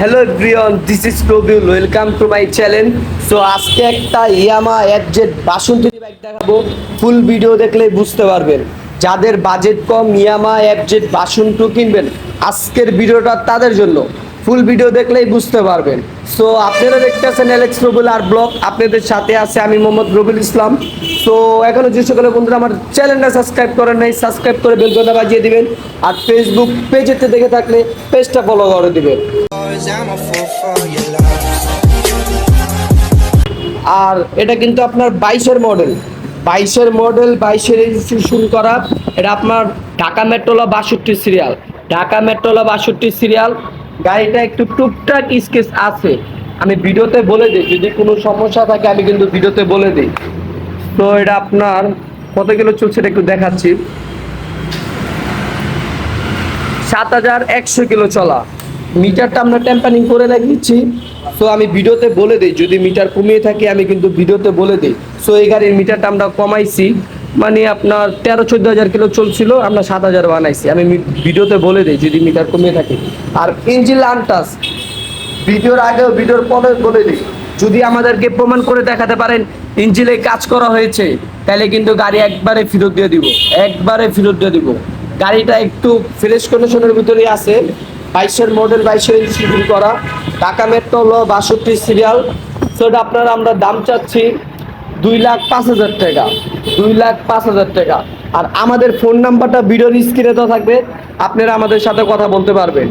Hello everyone this is Rabiul welcome to my channel so আজকে একটা ইয়ামা FZ বাসন্তী bike দেখাবো। Full video দেখলেই বুঝতে পারবেন। যাদের বাজেট কম, ইয়ামা এফজেড বাসন্তী কিনবেন, আজকের ভিডিওটা তাদের জন্য। ফুল ভিডিও দেখলেই বুঝতে পারবেন। সো আপনারা দেখতেছেন এলেক্স রবিউল আর ব্লগ আপনাদের সাথে আছে আমি মোহাম্মদ রবিউল ইসলাম। সো এখনও যে সকল বন্ধুরা আমার চ্যানেলটা সাবস্ক্রাইব করেন নাই সাবস্ক্রাইব করে বেলকনটা বাজিয়ে দিবেন। আর ফেসবুক পেজেতে দেখে থাকলে পেজটা ফলো করে দিবেন। আর এটা কিন্তু আপনার বাইশের মডেল বাইশের মডেল বাইশের রেজিস্ট্রেশন করা, এটা আপনার ঢাকা মেট্রোলা বাষট্টি সিরিয়াল ঢাকা মেট্রোলা বাষট্টি সিরিয়াল গাড়িটা একটু টুকটাক স্কেচ আছে। আমি ভিডিওতে বলে দিই, যদি কোনো সমস্যা থাকে, আমি কিন্তু ভিডিওতে বলে দিই। তো এটা আপনার কত কিলো চলছে এটা একটু দেখাচ্ছি। সাত হাজার একশো কিলো চলা। মিটারটা আমরা টেম্পারিং করে রেখেছি সো আমি ভিডিওতে বলে দিই, যদি মিটার কমিয়ে থাকে, আমি কিন্তু ভিডিওতে বলে দিই। সো এই গাড়ির মিটারটা আমরা কমাইছি। মানে আপনার তেরো, চোদ্দ হাজার কিলো চলছিল, আমরা সাত হাজার বানাইছি। আমি ভিডিওতে বলে দিই, যদি মিটার কমিয়ে থাকে। আর ইঞ্জিন আনটাস ভিডিওর আগেও ভিডিওর পরে বলে দিই, যদি আমাদেরকে প্রমাণ করে দেখাতে পারেন ইঞ্জিনে কাজ করা হয়েছে, তাহলে কিন্তু গাড়ি একবারে ফেরত দিয়ে দিব। একবারে ফেরত দিয়ে দিব। গাড়িটা একটু ফ্রেশ কন্ডিশনের ভিতরেই আছে। বাইশের মডেল বাইশের ইঞ্জিন করা। ঢাকা মেট্রো হলো বাষট্টি সিরিয়াল সেটা আপনার আমরা দাম চাচ্ছি দুই লাখ পাঁচ হাজার টাকা। দুই লাখ পাঁচ হাজার টাকা। আর আমাদের ফোন নাম্বারটা ভিডিওর স্ক্রিনে তো থাকবে। আপনারা আমাদের সাথে কথা বলতে পারবেন।